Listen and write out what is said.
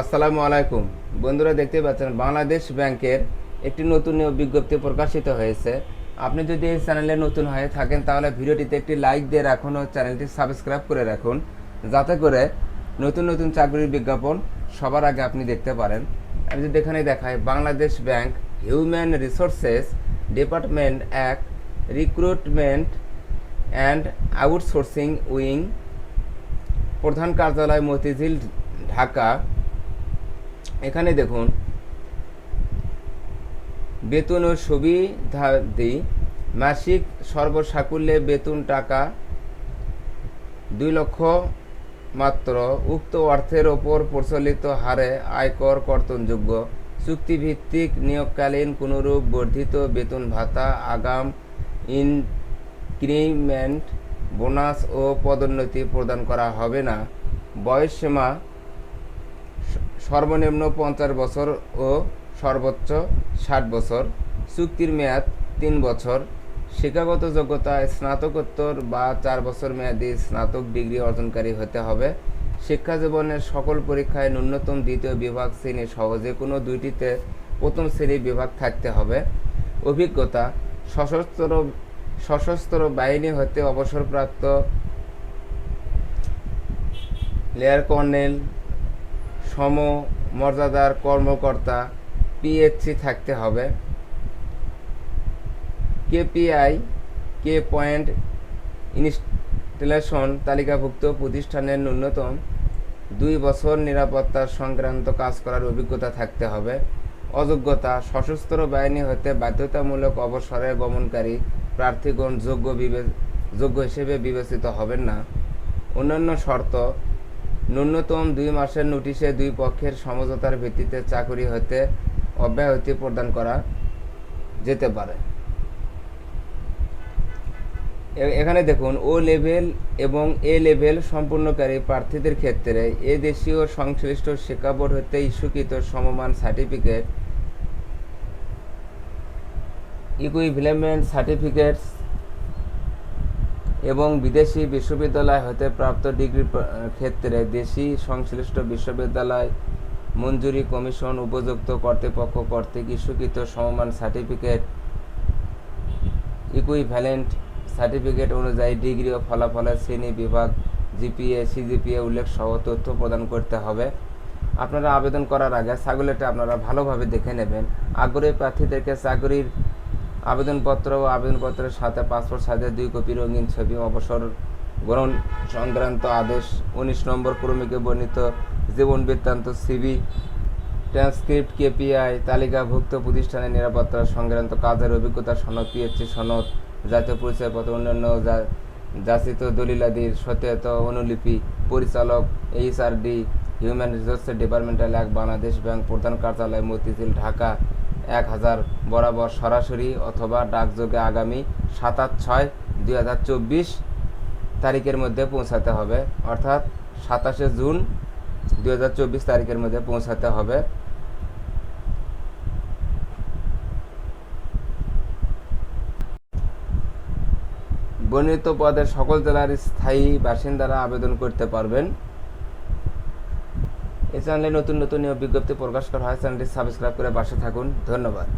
আসসালামু আলাইকুম। বন্ধুরা দেখতে পাচ্ছেন, বাংলাদেশ ব্যাংকের একটি নতুন নিয়োগ বিজ্ঞপ্তি প্রকাশিত হয়েছে। আপনি যদি এই চ্যানেলে নতুন হয়ে থাকেন, তাহলে ভিডিওটিতে একটি লাইক দিয়ে রাখুন ও চ্যানেলটি সাবস্ক্রাইব করে রাখুন, যাতে করে নতুন নতুন চাকরির বিজ্ঞাপন সবার আগে আপনি দেখতে পারেন। আমি যদি এখানে দেখাই, Bangladesh bank human resources department এক রিক্রুটমেন্ট অ্যান্ড আউটসোর্সিং উইং, প্রধান কার্যালয় মতিঝিল, ঢাকা। এখানে দেখুন, বেতন ও সুবিধাদি মাসিক সর্বসাকুল্যে বেতন টাকা দুই লক্ষ মাত্র উক্ত অর্থের ওপর প্রচলিত হারে আয়কর কর্তনযোগ্য। চুক্তিভিত্তিক নিয়োগকালীন কোনরূপ বর্ধিত বেতন ভাতা, আগাম, ইনক্রিমেন্ট, বোনাস ও পদোন্নতি প্রদান করা হবে না। বয়সসীমা সর্বনিম্ন পঞ্চাশ বছর ও সর্বোচ্চ ষাট বছর। চুক্তির মেয়াদ তিন বছর। শিক্ষাগত যোগ্যতা স্নাতকোত্তর বা চার বছর মেয়াদী স্নাতক ডিগ্রি অর্জনকারী হতে হবে। শিক্ষা জীবনের সকল পরীক্ষায় ন্যূনতম দ্বিতীয় বিভাগ শ্রেণি সহ যে কোনো দুইটিতে প্রথম শ্রেণি বিভাগ থাকতে হবে। অভিজ্ঞতা, সশস্ত্র সশস্ত্র বাহিনী হতে অবসরপ্রাপ্ত লেয়ার কর্নেল সম মর্যাদার কর্মকর্তা পিএইচসি থাকতে হবে। কেপিআই, কে পয়েন্ট ইনস্টলেশন তালিকাভুক্ত প্রতিষ্ঠানের ন্যূনতম দুই বছর নিরাপত্তা সংক্রান্ত কাজ করার অভিজ্ঞতা থাকতে হবে। অযোগ্যতা, সশস্ত্র বাহিনী হতে বাধ্যতামূলক অবসরে গমনকারী প্রার্থীগণ যোগ্য বিবে, যোগ্য হিসেবে বিবেচিত হবেন না। অন্যান্য শর্ত ন্যূনতম দুই মাসের নোটিশে দুই পক্ষের সমঝোতার ভিত্তিতে চাকরি হতে অব্যাহতি প্রদান করা যেতে পারে। এখানে দেখুন, ও লেভেল এবং এ লেভেল সম্পূর্ণকারী প্রার্থীদের ক্ষেত্রে এ দেশীয় সংশ্লিষ্ট শিক্ষা বোর্ড হতে ইস্যুকৃত সমমান সার্টিফিকেট ইকুইভ্যালেন্ট সার্টিফিকেটস এবং বিদেশি বিশ্ববিদ্যালয় হতে প্রাপ্ত ডিগ্রি ক্ষেত্রে দেশি সংশ্লিষ্ট বিশ্ববিদ্যালয় মঞ্জুরি কমিশন উপযুক্ত কর্তৃপক্ষ কর্তৃক ইস্যুকৃত সমমান সার্টিফিকেট ইকুইভ্যালেন্ট সার্টিফিকেট অনুযায়ী ডিগ্রি ও ফলাফলের শ্রেণি বিভাগ, জিপিএ, সিজিপিএ উল্লেখ সহ তথ্য প্রদান করতে হবে। আপনারা আবেদন করার আগে ছাগলেটা আপনারা ভালোভাবে দেখে নেবেন। আগ্রহী প্রার্থীদেরকে চাকরির আবেদনপত্র ও আবেদনপত্রের সাথে পাসপোর্ট সাইজের দুই কপি, রঙিন ছবি, অবসর গ্রহণ সংক্রান্ত আদেশ, উনিশ নম্বর ক্রমিকে বর্ণিত জীবন বৃত্তান্ত সিবি ট্রান্সক্রিপ্ট কেপিআই তালিকাভুক্ত প্রতিষ্ঠানের নিরাপত্তা সংক্রান্ত কাজের অভিজ্ঞতা, সনদ পিএসসি সনদ, জাতীয় পরিচয়পত্র, অন্যান্য যাচিত দলিলাদির সত্যায়িত অনুলিপি, পরিচালক এইচআরডি হিউম্যান রিসোর্সেস ডিপার্টমেন্টাল এক বাংলাদেশ ব্যাংক প্রধান কার্যালয়, মতিঝিল, ঢাকা। এক হাজার বরাবর সরাসরি অথবা ডাকযোগে আগামী সাতাশ ছয় দুই হাজার চব্বিশ তারিখের মধ্যে পৌঁছাতে হবে। অর্থাৎ সাতাশে জুন দুই হাজার চব্বিশ তারিখের মধ্যে পৌঁছাতে হবে। বর্ণিত পদের সকল জেলার স্থায়ী বাসিন্দারা আবেদন করতে পারবেন। এই চ্যানেলে নতুন নতুন বিজ্ঞপ্তি প্রকাশ করা হয় চ্যানেলটি সাবস্ক্রাইব করে পাশে থাকুন। ধন্যবাদ।